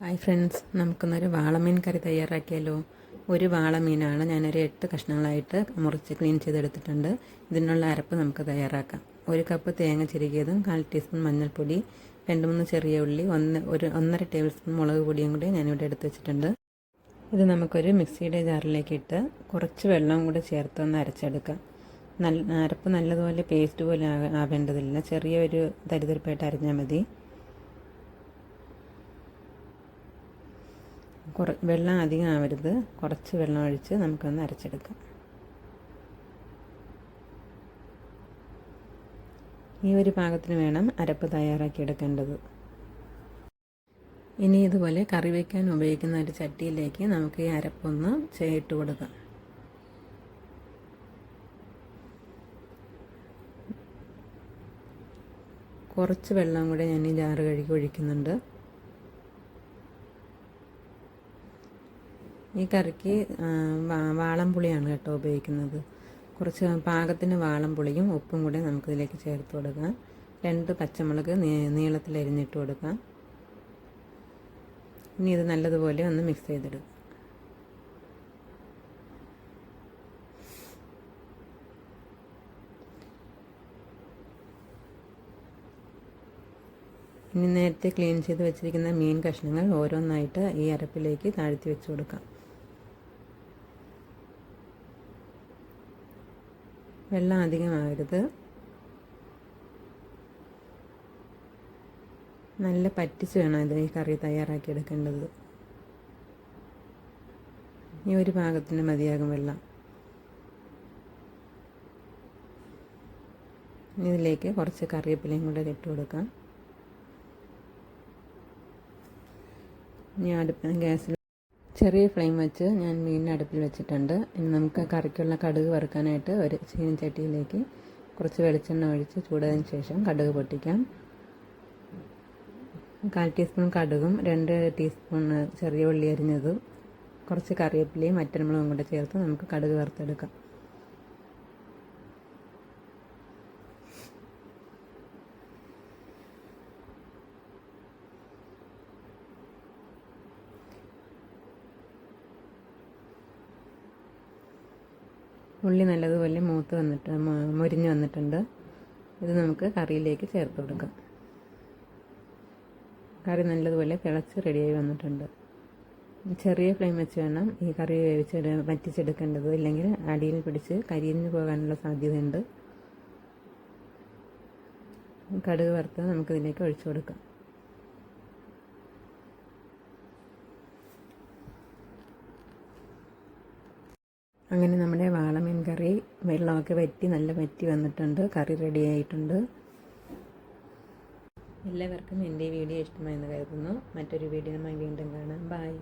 Hi friends നമുക്കൊന്നൊരു വാളമീൻ കറി തയ്യാറാക്കിയാലോ ഒരു വാളമീനാണ് ഞാനൊരു എട്ട് കഷ്ണങ്ങളായിട്ട് മുറിച്ച് ക്ലീൻ ചെയ്തെടുത്തിട്ടുണ്ട്. ഇതിനുള്ള അരപ്പ് നമുക്ക് തയ്യാറാക്കാം. ഒരു കപ്പ് തേങ്ങ ചിരുകിയതും കാൽ ടീസ്പൂൺ മഞ്ഞൾപ്പൊടി രണ്ട് മൂന്ന് ചെറിയ ഉള്ളി ഒന്ന് ഒരു ഒന്നര ടേബിൾ സ്പൂൺ മുളക് പൊടിയും കൂടി ഞാനിവിടെ എടുത്ത് വെച്ചിട്ടുണ്ട്. ഇത് നമുക്കൊരു മിക്സിയുടെ ജാറിലേക്ക് ഇട്ട് കുറച്ച് വെള്ളം കൂടി ചേർത്ത് ഒന്ന് അരച്ചെടുക്കാം. നല്ല അരപ്പ് നല്ലതുപോലെ പേസ്റ്റ് പോലെ ആവേണ്ടതില്ല. ചെറിയൊരു തരിതരിപ്പായിട്ട് അരഞ്ഞാൽ മതി. കുറ വെള്ളം അധികം ആവരുത്. കുറച്ച് വെള്ളം ഒഴിച്ച് നമുക്കൊന്ന് അരച്ചെടുക്കാം. ഈ ഒരു പാകത്തിന് വേണം അരപ്പ് തയ്യാറാക്കി എടുക്കേണ്ടത്. ഇനി ഇതുപോലെ കറി വയ്ക്കാൻ ഉപയോഗിക്കുന്ന ഒരു ചട്ടിയിലേക്ക് നമുക്ക് ഈ അരപ്പൊന്ന് ചേട്ട് കൊടുക്കാം. കുറച്ച് വെള്ളം കൂടെ ഞാൻ ഈ ജാറ് കഴുകി ഒഴിക്കുന്നുണ്ട്. ഈ കറിക്ക് വാളംപുളിയാണ് കേട്ടോ ഉപയോഗിക്കുന്നത്. കുറച്ച് പാകത്തിന് വാളംപുളിയും ഉപ്പും കൂടി നമുക്കിതിലേക്ക് ചേർത്ത് കൊടുക്കാം. രണ്ട് പച്ചമുളക് നീളത്തിൽ അരിഞ്ഞിട്ട് കൊടുക്കാം. ഇനി ഇത് നല്ലതുപോലെ ഒന്ന് മിക്സ് ചെയ്തെടുക്കാം. ഇനി നേരത്തെ ക്ലീൻ ചെയ്ത് വെച്ചിരിക്കുന്ന മീൻ കഷ്ണങ്ങൾ ഓരോന്നായിട്ട് ഈ അരപ്പിലേക്ക് താഴ്ത്തി വെച്ച് കൊടുക്കാം. വെള്ളം അധികമാകരുത് നല്ല പറ്റിച്ച് വേണം ഇത് ഈ കറി തയ്യാറാക്കി എടുക്കേണ്ടത്. ഈ ഒരു പാകത്തിന് മതിയാകും വെള്ളം. ഇതിലേക്ക് കുറച്ച് കറിവേപ്പിലയും കൂടെ ഇട്ട് കൊടുക്കാം. ഇനി അടുപ്പ് ഗ്യാസിൽ ചെറിയ ഫ്ലെയിം വെച്ച് ഞാൻ മീൻ അടുപ്പിൽ വെച്ചിട്ടുണ്ട്. ഇനി നമുക്ക് കറിക്കുള്ള കടുക് വറുക്കാനായിട്ട് ഒരു ചീനച്ചട്ടിയിലേക്ക് കുറച്ച് വെളിച്ചെണ്ണ ഒഴിച്ച് ചൂടായതിന് ശേഷം കടുക് പൊട്ടിക്കാം. കാൽ ടീസ്പൂൺ കടുകും രണ്ട് ടീസ്പൂൺ ചെറിയ ഉള്ളി അരിഞ്ഞതും കുറച്ച് കറിവേപ്പിലയും മറ്റന്മുളകും കൂടെ ചേർത്ത് നമുക്ക് കടുക് വറുത്തെടുക്കാം. ഉള്ളി നല്ലതുപോലെ മൂത്ത് വന്നിട്ട് മുരിഞ്ഞ് വന്നിട്ടുണ്ട്. ഇത് നമുക്ക് കറിയിലേക്ക് ചേർത്ത് കൊടുക്കാം. കറി നല്ലതുപോലെ തിളച്ച് റെഡിയായി വന്നിട്ടുണ്ട്. ചെറിയ ഫ്ലെയിം വെച്ച് വേണം ഈ കറി വേവിച്ചെടു വറ്റിച്ചെടുക്കേണ്ടത്. ഇല്ലെങ്കിൽ അടിയിൽ പിടിച്ച് കരിഞ്ഞു പോകാനുള്ള സാധ്യതയുണ്ട്. കടുക് വറുത്ത് നമുക്കിതിലേക്ക് ഒഴിച്ചു കൊടുക്കാം. അങ്ങനെ നമ്മുടെ കറി വെള്ളമൊക്കെ വറ്റി നല്ല വറ്റി വന്നിട്ടുണ്ട്. കറി റെഡി ആയിട്ടുണ്ട്. എല്ലാവർക്കും എന്റെ വീഡിയോ ഇഷ്ടമായെന്ന് കരുതുന്നു. മറ്റൊരു വീഡിയോയുമായി വീണ്ടും കാണാം. ബായ്